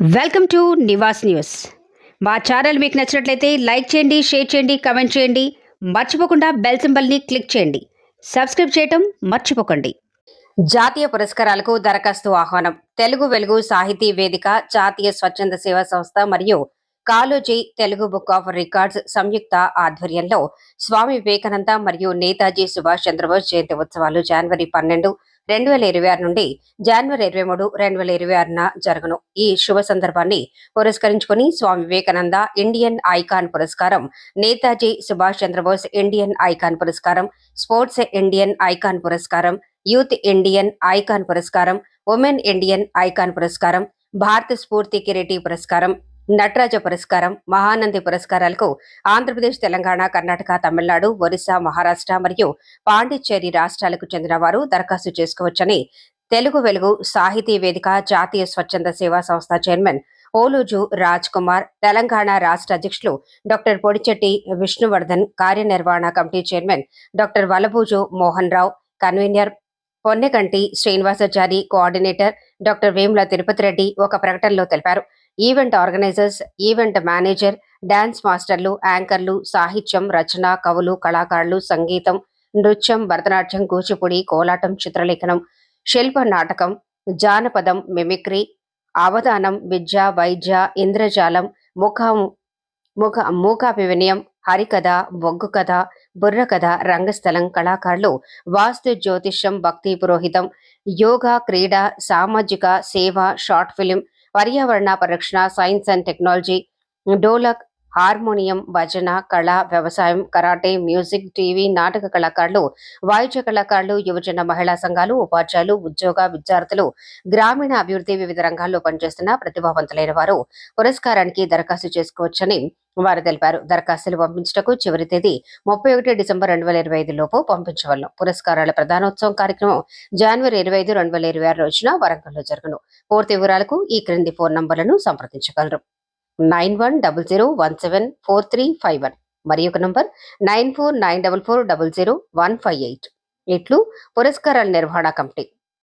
Welcome to Nivas news. మా channel మీకు నచ్చినట్లయితే లైక్ చేయండి షేర్ చేయండి కమెంట్ చేయండి. మర్చిపోకుండా బెల్ సింబల్ని క్లిక్ చేయండి. సబ్స్క్రైబ్ చేయటం మర్చిపోకండి. జాతీయ పురస్కారాలకు దరఖాస్తు ఆహ్వానం. తెలుగు వెలుగు సాహితీ వేదిక జాతీయ స్వచ్ఛంద సేవా సంస్థ మరియు Kaloji Telugu book of records సంయుక్త ఆధ్వర్యంలో స్వామి వివేకానంద మరియు నేతాజీ సుభాష్ చంద్రబోస్ జయంతి ఉత్సవాలు జనవరి పన్నెండు రెండు వేల ఇరవై ఆరు నుండి జనవరి ఇరవై మూడు రెండు వేల ఇరవై ఆరున జరగను. ఈ శుభ సందర్భాన్ని పురస్కరించుకుని స్వామి వివేకానంద ఇండియన్ ఐకాన్ పురస్కారం నేతాజీ సుభాష్ చంద్రబోస్ ఇండియన్ ఐకాన్ పురస్కారం స్పోర్ట్స్ ఇండియన్ ఐకాన్ పురస్కారం యూత్ ఇండియన్ ఐకాన్ పురస్కారం ఉమెన్ ఇండియన్ ఐకాన్ పురస్కారం భారత స్ఫూర్తి కిరీటి పురస్కారం నటరాజ పురస్కారం మహానంది పురస్కారాలకు ఆంధ్రప్రదేశ్ తెలంగాణ కర్ణాటక తమిళనాడు ఒరిస్సా మహారాష్ట్ర మరియు పాండిచ్చేరి రాష్ట్రాలకు చెందిన వారు దరఖాస్తు చేసుకోవచ్చని తెలుగు వెలుగు సాహితీ వేదిక జాతీయ స్వచ్ఛంద సేవా సంస్థ చైర్మన్ ఓలుజు రాజ్ కుమార్ తెలంగాణ రాష్ట్ర అధ్యక్షులు doctor Podichetti Vishnuvardhan కార్యనిర్వహణ committee chairman doctor Valabhuju Mohan Rao convener Ponnekanti Srinivasachari coordinator doctor Vemula Tirupati Reddy ఒక ప్రకటనలో తెలిపారు. Event organisers event manager dance మాస్టర్లు యాంకర్లు సాహిత్యం రచన కవులు కళాకారులు సంగీతం నృత్యం భరతనాట్యం కూచిపూడి కోలాటం చిత్రలేఖనం శిల్ప నాటకం జానపదం మిమిక్రీ అవధానం విద్య వైద్య ఇంద్రజాలం ముఖం ముఖ మూకాభివినయం హరికథ బొగ్గు కథ బుర్ర కథ రంగస్థలం కళాకారులు వాస్తు జ్యోతిష్యం భక్తి పురోహితం యోగా క్రీడ సామాజిక సేవ షార్ట్ ఫిలిం పర్యావరణ పరిరక్షణ science and technology dholak harmonium భజన కళ వ్యవసాయం కరాటే మ్యూజిక్ టీవీ నాటక కళాకారులు వాయిద్య కళాకారులు యువజన మహిళా సంఘాలు ఉపాధ్యాయులు ఉద్యోగ విద్యార్థులు గ్రామీణ అభివృద్ధి వివిధ రంగాల్లో పనిచేస్తున్న ప్రతిభావంతులైన వారు పురస్కారానికి దరఖాస్తు చేసుకోవచ్చని వారు తెలిపారు. దరఖాస్తులు పంపించటకు చివరి తేదీ ముప్పై ఒకటి డిసెంబర్ రెండు వేల ఇరవై ఐదు లోపు పంపించవలను. పురస్కారాల ప్రధానోత్సవం కార్యక్రమం జనవరి ఇరవై ఐదు రెండు వేల ఇరవై ఆరు రోజున వరంగల్లో జరుగును. పూర్తి వివరాలకు ఈ క్రింది ఫోన్ నంబర్లను సంప్రదించగలరు. Nine one double zero one seven four three five one మరి ఒక number nine four nine double four double zero one five eight. ఇట్లు పురస్కారాల నిర్వహణ కమిటీ.